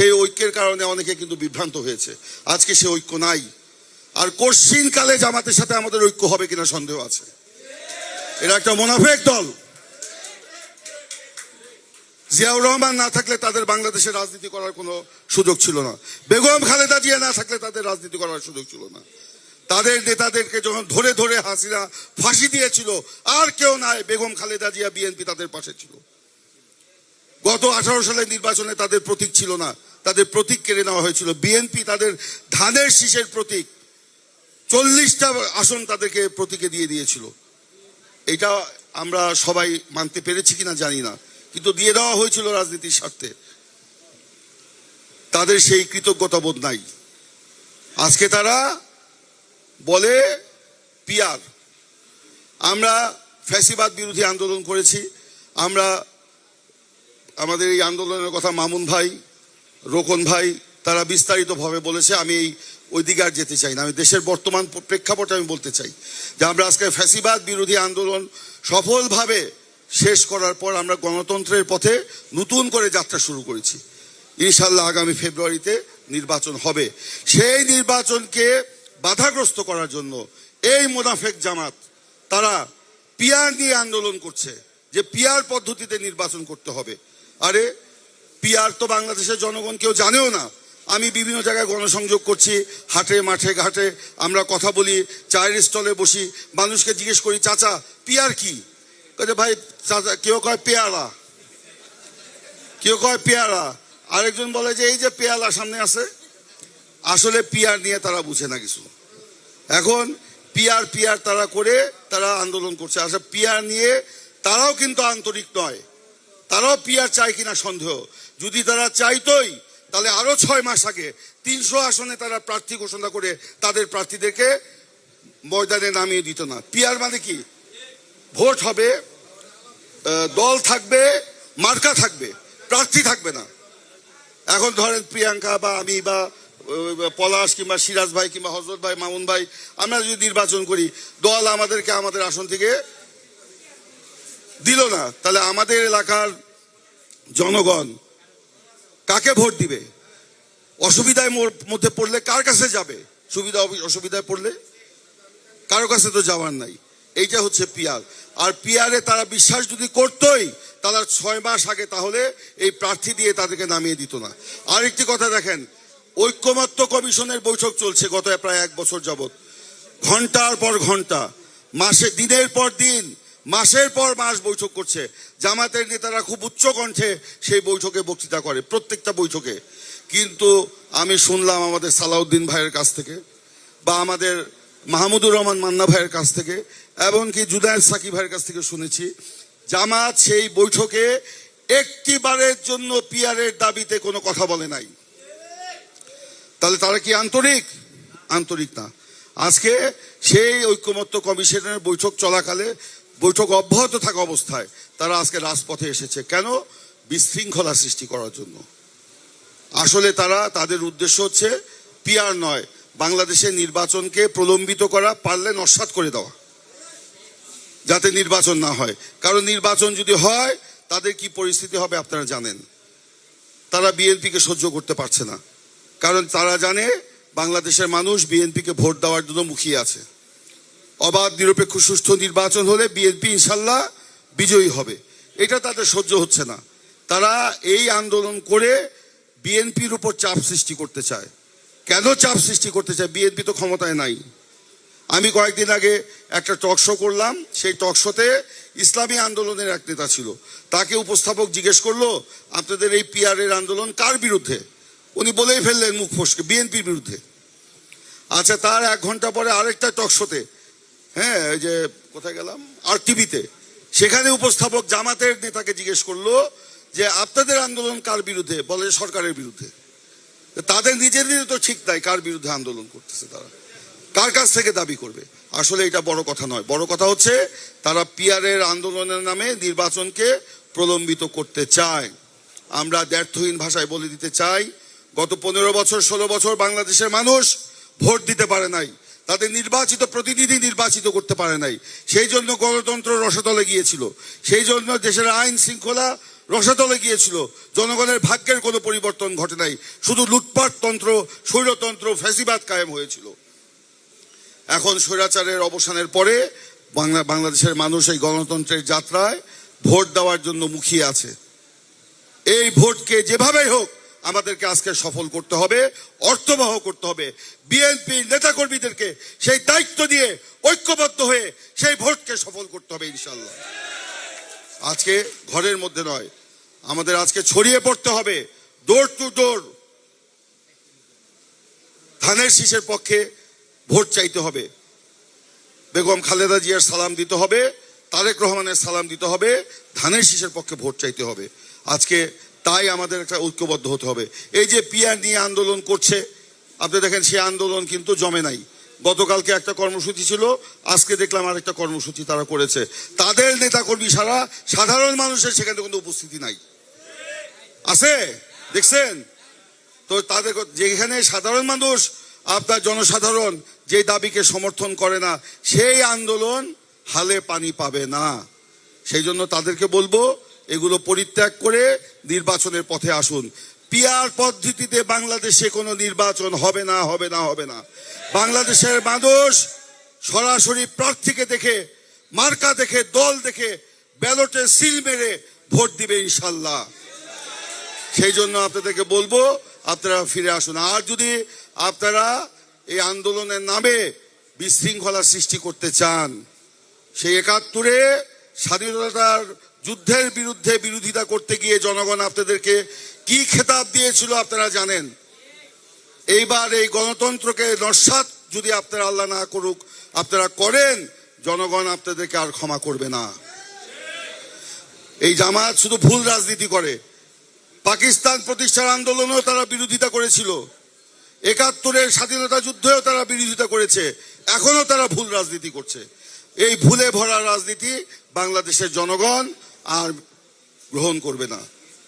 সেই ঐক্যের কারণে অনেকে কিন্তু বিভ্রান্ত হয়েছে। আজকে সে ঐক্য নাই। আর কশিন কালে জামাতের সাথে আমাদের ঐক্য হবে কিনা সন্দেহ আছে। এরা একটা মোনাফেক দল। জিয়াউর রহমান না থাকলে তাদের বাংলাদেশে রাজনীতি করার কোনো সুযোগ ছিল না। বেগম খালেদা জিয়া না থাকলে তাদের রাজনীতি করার সুযোগ ছিল না। তাদের নেতাদেরকে যখন ধরে ধরে হাসিনা ফাঁসি দিয়েছিল, আর কেউ নাই, বেগম খালেদা জিয়া বিএনপি তাদের পাশে ছিল। গত আঠারো সালের নির্বাচনে তাদের প্রতীক ছিল না। তাদের প্রতীক কেড়ে নেওয়া হয়েছিল। বিএনপি তাদের ধানের শীষের প্রতীক। চল্লিশটা আসন তাদেরকে প্রতীকে দিয়ে দিয়েছিল। এটা আমরা সবাই মানতে পেরেছি কিনা জানি না, কিন্তু দিয়ে দেওয়া হয়েছিল রাজনীতির স্বার্থে। তাদের সেই কৃতজ্ঞতা বোধ নাই। আজকে তারা বলে, পিয়ার। আমরা ফ্যাসিবাদ বিরোধী আন্দোলন করেছি। আমরা, আমাদের এই আন্দোলনের কথা মামুন ভাই রোকন ভাই তারা বিস্তারিতভাবে বলেছে, আমি এই ওই আর যেতে চাই না। আমি দেশের বর্তমান প্রেক্ষাপটে আমি বলতে চাই যে, আমরা আজকে ফ্যাসিবাদ বিরোধী আন্দোলন সফলভাবে শেষ করার পর আমরা গণতন্ত্রের পথে নতুন করে যাত্রা শুরু করেছি। ইনশাল্লাহ আগামী ফেব্রুয়ারিতে নির্বাচন হবে। সেই নির্বাচনকে বাধাগ্রস্ত করার জন্য এই মোনাফেক জামাত, তারা পিয়ার নিয়ে আন্দোলন করছে যে, পিয়ার পদ্ধতিতে নির্বাচন করতে হবে। আরে পিয়ার তো বাংলাদেশের জনগণ কেউ জানেও না। আমি বিভিন্ন জায়গায় গণসংযোগ করছি, হাটে, মাঠে, ঘাটে। আমরা কথা বলি, চায়ের স্টলে বসি। মানুষকে জিজ্ঞেস করি, চাচা পিয়ার কি? কাজে ভাই, চাচা, কেউ কয় পেয়ারা। কেউ কয় পেয়ারা। আরেকজন বলে যে, এই যে পেয়ালা সামনে আছে। আসলে পিয়ার নিয়ে তারা বুঝে না কিছু। এখন পিয়ার পিয়ার তারা করে, তারা আন্দোলন করছে। আসলে পিয়ার নিয়ে তারাও কিন্তু আন্তরিক নয়। তারাও পিয়ার চায় কিনা সন্দেহ। যদি তারা চাইতোই, তাহলে আরও ছয় মাস আগে তিনশো আসনে তারা প্রার্থী ঘোষণা করে তাদের প্রার্থীদেরকে ময়দানে নামিয়ে দিত না। পিয়ার মানে কি? ভোট হবে দল থাকবে, মার্কা থাকবে, প্রার্থী থাকবে না। এখন ধরেন প্রিয়াঙ্কা বা আমি বা পলাশ কিংবা সিরাজ ভাই কিংবা হজরত ভাই, মামুন ভাই, আমরা যদি নির্বাচন করি, দল আমাদেরকে আমাদের আসন থেকে দিল না। তাহলে আমাদের এলাকার জনগণ কাকে ভোট দিবে? অসুবিধায় মধ্যে পড়লে কার কাছে যাবে? সুবিধা অসুবিধায় পড়লে কারও কাছে তো যাওয়ার নাই। এইটা হচ্ছে পিয়ার আর পিয়ারে তারা বিশ্বাস যদি করতোই তারা ছয় মাস আগে তাহলে এই প্রার্থী দিয়ে তাদেরকে নামিয়ে দিত না। আরেকটি কথা দেখেন, ঐক্যমত্য কমিশনের বৈঠক চলছে গত প্রায় এক বছর যাবৎ। ঘণ্টার পর ঘণ্টা, মাসে দিনের পর দিন মাসের পর মাস বৈঠক করছে। জামাতের নেতারা খুব উচ্চ কণ্ঠে সেই বৈঠকে বক্তৃতা করে, প্রত্যেকটা বৈঠকে। কিন্তু আমি শুনলাম আমাদের সালাউদ্দিন ভাইয়ের কাছ থেকে বা আমাদের মাহমুদুর রহমান মান্না ভাইয়ের কাছ থেকে এমনকি জুদায়ের সাকি ভাইয়ের কাছ থেকে শুনেছি জামাত সেই বৈঠকে একটি বারের জন্য পিয়ারের দাবিতে কোনো কথা বলে নাই। তাহলে তারা কি আন্তরিক? আন্তরিক না। আজকে সেই ঐক্যমত্য কমিশনের বৈঠক চলাকালে বৈঠক অব্যাহত থাকা অবস্থায় তারা আজকে রাজপথে এসেছে। কেন? বিশৃঙ্খলা সৃষ্টি করার জন্য। আসলে তারা, তাদের উদ্দেশ্য হচ্ছে পিয়ার নয়, বাংলাদেশের নির্বাচনকে প্রলম্বিত করা, পারলে নস্বাত করে দেওয়া। যাতে নির্বাচন না হয়। কারণ নির্বাচন যদি হয়, তাদের কি পরিস্থিতি হবে আপনারা জানেন। তারা বিএনপিকে সহ্য করতে পারছে না। কারণ তারা জানে, বাংলাদেশের মানুষ বিএনপিকে ভোট দেওয়ার জন্য মুখিয়ে আছে। অবাধ, নিরপেক্ষ, সুষ্ঠু নির্বাচন হলে বিএনপি ইনশাল্লাহ বিজয়ী হবে। এটা তাদের সহ্য হচ্ছে না। তারা এই আন্দোলন করে বিএনপির উপর চাপ সৃষ্টি করতে চায়। কেন চাপ সৃষ্টি করতে চায়? বিএনপি তো ক্ষমতায় নাই। আমি কয়েকদিন আগে একটা টক শো করলাম। সেই টক শোতে ইসলামী আন্দোলনের এক নেতা ছিল। তাকে উপস্থাপক জিজ্ঞেস করল, আপনাদের এই পিআরের আন্দোলন কার বিরুদ্ধে? উনি বলেই ফেললেন মুখ ফসকে, বিএনপির বিরুদ্ধে। আচ্ছা তার এক ঘণ্টা পরে আরেকটা টক শোতে হ্যাঁ ওই যে কোথায় গেলাম? আর টিভিতে সেখানে উপস্থাপক জামাতের নেতাকে জিজ্ঞেস করল যে, আপনাদের আন্দোলন কার বিরুদ্ধে? বলে, সরকারের বিরুদ্ধে। তাদের নিজেদের তো ঠিক নাই কার বিরুদ্ধে আন্দোলন করতেছে তারা? কার কাছ থেকে দাবি করবে? আসলে এটা বড় কথা নয়। বড় কথা হচ্ছে, তারা পিয়ারের আন্দোলনের নামে নির্বাচনকে প্রলম্বিত করতে চায়। আমরা ব্যর্থহীন ভাষায় বলে দিতে চাই, গত পনেরো বছর, ষোলো বছর বাংলাদেশের মানুষ ভোট দিতে পারে নাই। তাদের নির্বাচিত, প্রতিনিধি নির্বাচিত করতে পারে নাই। সেই জন্য গণতন্ত্র রসতলে গিয়েছিল। সেই জন্য দেশের আইন শৃঙ্খলা রসাতলে গিয়েছিল। জনগণের ভাগ্যের কোনো পরিবর্তন ঘটে নাই। শুধু লুটপাট তন্ত্র, স্বৈরতন্ত্র, ফ্যাসিবাদ কায়েম হয়েছিল। এখন স্বৈরাচারের অবসানের পরে বাংলা বাংলাদেশের মানুষ এই গণতন্ত্রের যাত্রায় ভোট দেওয়ার জন্য মুখিয়ে আছে। এই ভোটকে যেভাবেই হোক আমাদেরকে আজকে সফল করতে হবে, অর্থবহ করতে হবে। বিএনপির নেতাকর্মীদেরকে সেই দায়িত্ব দিয়ে ঐক্যবদ্ধ হয়ে সেই ভোটকে সফল করতে হবে ইনশাল্লাহ আজকে ঘরের মধ্যে নয়, আমাদের আজকে ছড়িয়ে পড়তে হবে ডোর টু ডোর ধানের শীষের পক্ষে ভোট চাইতে হবে। বেগম খালেদা জিয়ার সালাম দিতে হবে, তারেক রহমানের সালাম দিতে হবে, ধানের শীষের পক্ষে ভোট চাইতে হবে। আজকে তাই আমাদের একটা ঐক্যবদ্ধ হতে হবে। এই যে পিয়ার নিয়ে আন্দোলন করছে, আপনি দেখেন সেই আন্দোলন কিন্তু জমে নাই। গতকালকে একটা কর্মসূচি ছিল, আজকে দেখলাম আরেকটা কর্মসূচি তারা করেছে। তাদের নেতাকর্মী সারা সাধারণ মানুষের সেখানে কোনো উপস্থিতি নাই। আছে? দেখছেন? তো তাদের যেখানে সাধারণ মানুষ, আপনার জনসাধারণ যে দাবিকে সমর্থন করে না, সেই আন্দোলন হালে পানি পাবে না। সেই জন্য তাদেরকে বলব এগুলো পরিত্যাগ করে নির্বাচনের পথে আসুন। পিয়ার পদ্ধতিতে বাংলাদেশে কোনো নির্বাচন হবে না হবে না হবে না। বাংলাদেশের মানুষ সরাসরি প্রার্থীকে দেখে, মার্কা দেখে, দল দেখে ব্যালটে সিল মেরে ভোট দিবে ইনশাল্লাহ। সেই জন্য আপনাদেরকে বলব, আপনারা ফিরে আসুন। আর যদি আপনারা এই আন্দোলনের নামে বিশৃঙ্খলা সৃষ্টি করতে চান, সেই একাত্তরে স্বাধীনতার যুদ্ধের বিরুদ্ধে বিরোধিতা করতে গিয়ে জনগণ আপনাদেরকে কি খেতাব দিয়েছিল আপনারা জানেন? এইবার এই গণতন্ত্রকে নস্বাত যদি আপনারা আল্লাহ না করুক, আপনারা করেন, জনগণ আপনাদেরকে আর ক্ষমা করবে না। এই জামাত শুধু ভুল রাজনীতি করে। পাকিস্তান প্রতিষ্ঠার আন্দোলনেও তারা বিরোধিতা করেছিল। একাত্তরের স্বাধীনতা যুদ্ধেও তারা বিরোধিতা করেছে। এখনও তারা ভুল রাজনীতি করছে। এই ভুলে ভরা রাজনীতি বাংলাদেশের জনগণ আর গ্রহণ করবে না।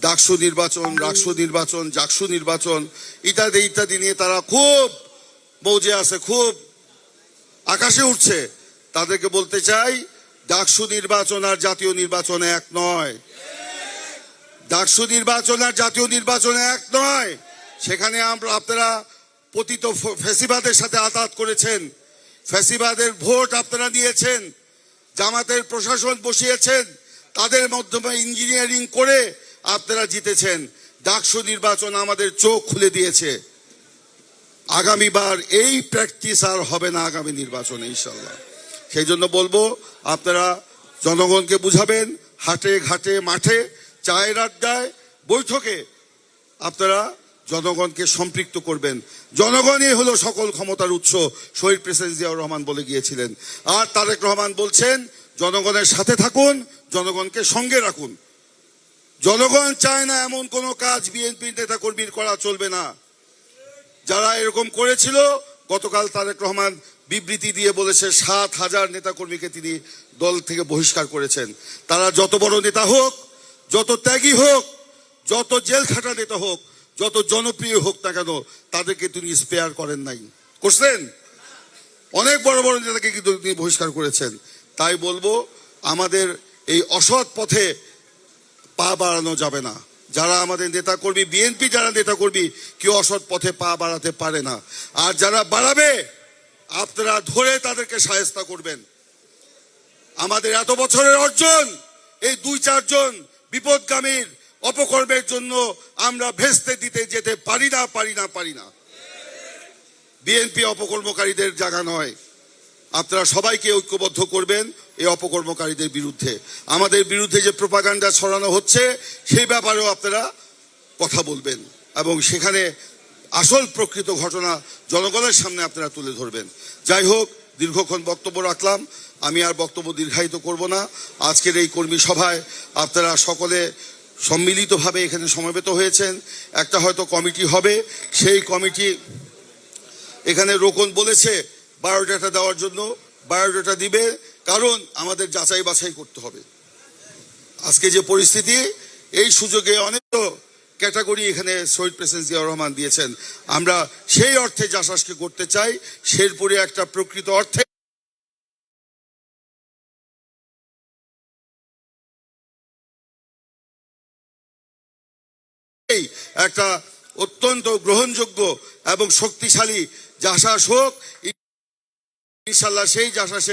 ডাকসু নির্বাচন রাকসু নির্বাচন জাকসু নির্বাচন, ইত্যাদি ইত্যাদি নিয়ে তারা খুব মৌজে আছে, খুব আকাশে উঠছে। তাদেরকে বলতে চাই ডাকসু নির্বাচন আর জাতীয় নির্বাচন এক নয়। ডাকসু নির্বাচন আর জাতীয় নির্বাচন এক নয়। সেখানে আমরা, আপনারা পতিত ফ- ফ্যাসিবাদের সাথে আতাত করেছেন। ফ্যাসিবাদের ভোট আপনারা নিয়েছেন। জামাতের প্রশাসন বসিয়েছেন। তাদের মাধ্যমে ইঞ্জিনিয়ারিং করে আপনারা জিতেছেন। ডাকসু নির্বাচন আমাদের চোখ খুলে দিয়েছে। আগামীবার এই প্র্যাকটিস আর হবে না আগামী নির্বাচনে ইনশাল্লাহ সেই জন্য বলব, আপনারা জনগণকে বুঝাবেন, হাটে ঘাটে মাঠে, চায়ের আড্ডায়, বৈঠকে আপনারা জনগণকে সম্পৃক্ত করবেন। জনগণই হলো সকল ক্ষমতার উৎস, শহীদ প্রেসিডেন্ট জিয়াউর রহমান বলে গিয়েছিলেন। আর তারেক রহমান বলছেন, জনগণের সাথে থাকুন জনগণকে সঙ্গে রাখুন। জনগণ চায় না এমন কোনো কাজ বিএনপির নেতা কর্মীর করা চলবে না। যারা এরকম করেছিল, গতকাল তারেক রহমান বিবৃতি দিয়ে বলেছে, সাত হাজার নেতাকর্মীকে তিনি দল থেকে বহিষ্কার করেছেন। তারা যত বড় নেতা হোক, যত ত্যাগী হোক, যত জেল খাটা নেতা হোক, যত জনপ্রিয় হোক না কেন, তাদেরকে তিনি স্পেয়ার করেন নাই। করছেন? অনেক বড় বড় নেতাকে কিন্তু তিনি বহিষ্কার করেছেন। তাই বলব, আমাদের এই অসৎ পথে পা বাড়ানো যাবে না। যারা আমাদের নেতা কর্মী বিএনপি যারা নেতা কর্মী কেউ অসৎ পথে পা বাড়াতে পারে না। আর যারা বাড়াবে, আপনারা ধরে তাদেরকে সাহেস্তা করবেন। আমাদের এত বছরের অর্জন, এই দুই চারজন বিপদগামীর অপকর্মের জন্য আমরা ভেস্তে দিতে যেতে পারি না পারি না পারি না। বিএনপি অপকর্মকারীদের জায়গা নয়। আপনারা সবাইকে ঐক্যবদ্ধ করবেন। এই অপকর্মকারীদের বিরুদ্ধে। আমাদের বিরুদ্ধে যে প্রপাগান্ডা ছড়ানো হচ্ছে, সেই ব্যাপারেও আপনারা কথা বলবেন এবং সেখানে আসল প্রকৃত ঘটনা জনগণের সামনে আপনারা তুলে ধরবেন। যাই হোক, দীর্ঘক্ষণ বক্তব্য রাখলাম। আমি আর বক্তব্য দীর্ঘায়িত করব না। আজকের এই কর্মী সভায় আপনারা সকলে সম্মিলিতভাবে এখানে সমবেত হয়েছেন। একটা হয়তো কমিটি হবে। সেই কমিটি এখানে রোকন বলেছে, বায়োডাটা দেওয়ার জন্য। বায়োডাটা দিবে কারণ আমাদের যাচাই বাছাই করতে হবে। আজকে যে পরিস্থিতি, এই সুযোগে অনেক ক্যাটাগরি এখানে শহীদ প্রেসিডেন্ট জিয়াউর রহমান দিয়েছেন। আমরা সেই অর্থে জাসাসকে করতে চাই, শেরপুরে একটা প্রকৃত অর্থে একটা অত্যন্ত গ্রহণযোগ্য এবং শক্তিশালী জাসাস হোক ইনশাল্লাহ সেই জাসাসের